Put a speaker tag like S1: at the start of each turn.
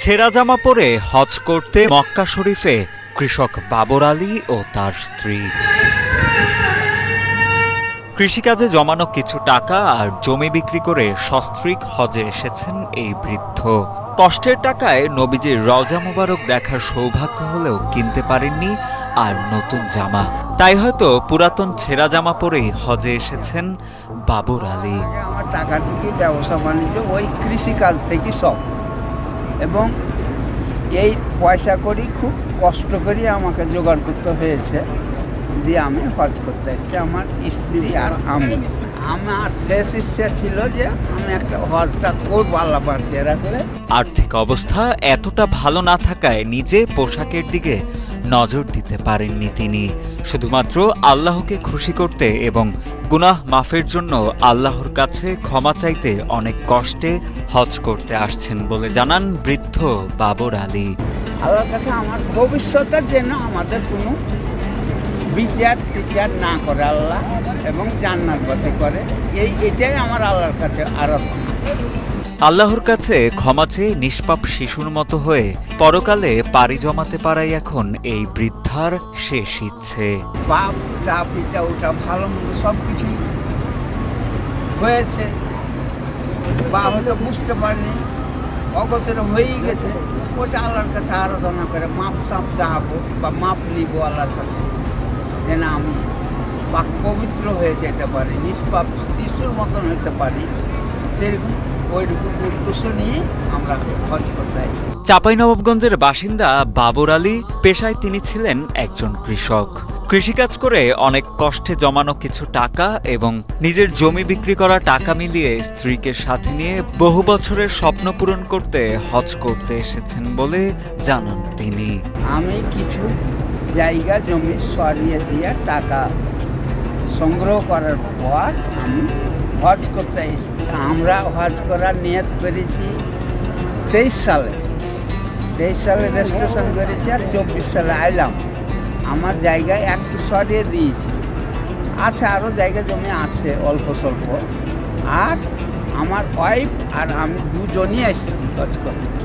S1: ছেঁড়া জামা পরে হজ করতে মক্কা শরীফে কৃষক বাবর আলী ও তার স্ত্রী। কৃষিকাজে জমানো কিছু টাকা আর জমি বিক্রি করে সস্ত্রীক হজে এসেছেন এই বৃদ্ধ। কষ্টের টাকায় নবীজির রজা মোবারক দেখার সৌভাগ্য হলেও কিনতে পারেননি আর নতুন জামা। তাই হয়তো পুরাতন ছেঁড়া জামা পরেই হজে এসেছেন বাবর আলী।
S2: আমার টাকা থেকে ব্যবসা বাণিজ্য, ওই কৃষিকাজ থেকে সব। এবং এই পয়সা করি খুব কষ্ট করি আমাকে জোগাড় করতে হয়েছে। দিয়ে আমি হজ করতে এসেছি। আমার স্ত্রী আর আমি। আমার শেষ ইচ্ছা ছিল যে আমি একটা হজটা করব আল্লাহ রাখলে।
S1: আর্থিক অবস্থা এতটা ভালো না থাকায় নিজে পোশাকের দিকে নজর দিতে পারেননি তিনি। শুধুমাত্র আল্লাহকে খুশি করতে এবং গুনাহ মাফের জন্য আল্লাহর কাছে ক্ষমা চাইতে অনেক কষ্টে হজ করতে আসছেন বলে জানান বৃদ্ধ বাবর আলী।
S2: আল্লাহর কাছে আমার ভবিষ্যতের যেন আমাদের কোনো বিচার টিচার না করে আল্লাহ এবং জান্নাত বাসে করে। এই এটাই আমার আল্লাহর কাছে আরাধনা।
S1: আল্লাহর কাছে ক্ষমা চেয়ে নিষ্পাপ শিশুর মতো হয়ে পরকালে পাড়ি জমাতে পারাই এখন এই বৃদ্ধার শেষ ইচ্ছে।
S2: বাপ পিতা ওটা ভালো মন্দ সব কিছুই হয়েছে। বা হয়তো বুঝতে পারিনি, অগোচরে হয়েই গেছে। ওটা আল্লাহর কাছে আরাধনা করে মাপ সাপ চাহাবো বা মাপ নিব আল্লাহর কাছে। যেন আমি পাক পবিত্র হয়ে যেতে পারি, নিষ্পাপ শিশুর মতন হতে পারি, সেরকম আসি
S1: চাঁপাইনবাবগঞ্জের বাসিন্দা বাবর আলী পেশায় তিনি ছিলেন একজন কৃষক। কৃষিকাজ করে অনেক কষ্টে জমানো কিছু টাকা এবং নিজের জমি বিক্রি করা টাকা মিলিয়ে স্ত্রীকে সাথে নিয়ে বহু বছরের স্বপ্ন পূরণ করতে হজ করতে এসেছেন বলে জানান তিনি।
S2: আমি কিছু জায়গা জমি সরিয়ে দিয়ে টাকা সংগ্রহ করার পর আমি হজ করতে এসেছি। আমরা হজ করার নিয়ত করেছি তেইশ সালে। তেইশ সালে রেজিস্ট্রেশন করেছি আর চব্বিশ সালে আইলাম। আমার জায়গায় একটু সরিয়ে দিয়েছি। আছে আরও জায়গা জমি আছে অল্প স্বল্প। আর আমার ওয়াইফ আর আমি দুজনই এসেছি হজ করতে।